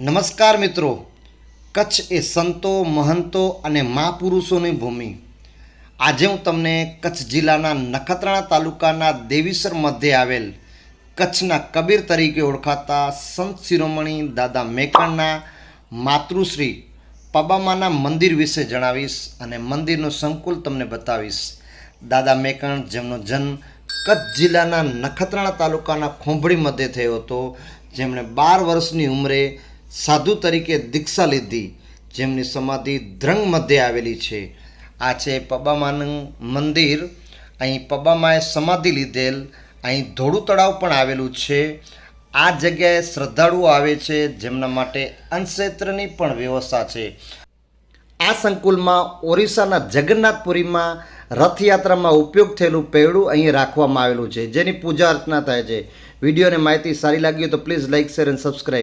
નમસ્કાર મિત્રો. કચ્છ એ સંતો, મહંતો અને મહાપુરુષોની ભૂમિ. આજે હું તમને કચ્છ જિલ્લાના નખત્રાણા તાલુકાના દેવીસર મધ્યે આવેલ કચ્છના કબીર તરીકે ઓળખાતા સંત શિરોમણી દાદા મેકણના માતૃશ્રી પબામાના મંદિર વિશે જણાવીશ અને મંદિરનું સંકુલ તમને બતાવીશ. દાદા મેકણ જેમનો જન્મ કચ્છ જિલ્લાના નખત્રાણા તાલુકાના ખોંભળી મધ્યે થયો હતો, જેમણે બાર વર્ષની ઉંમરે સાધુ તરીકે દીક્ષા લીધી, જેમની સમાધિ ધ્રંગ મધ્યે આવેલી છે. આ છે પબામાનું મંદિર. અહીં પબામાએ સમાધિ લીધેલ. અહીં ધોળું તળાવ પણ આવેલું છે. આ જગ્યાએ શ્રદ્ધાળુઓ આવે છે, જેમના માટે અન્નક્ષેત્રની પણ વ્યવસ્થા છે. આ સંકુલમાં ઓરિસ્સાના જગન્નાથપુરીમાં રથયાત્રામાં ઉપયોગ થયેલું પૈડું અહીં રાખવામાં આવેલું છે. જેની પૂજા અર્ચના થાય છે. વિડીયોને માહિતી સારી લાગી તો please like share and subscribe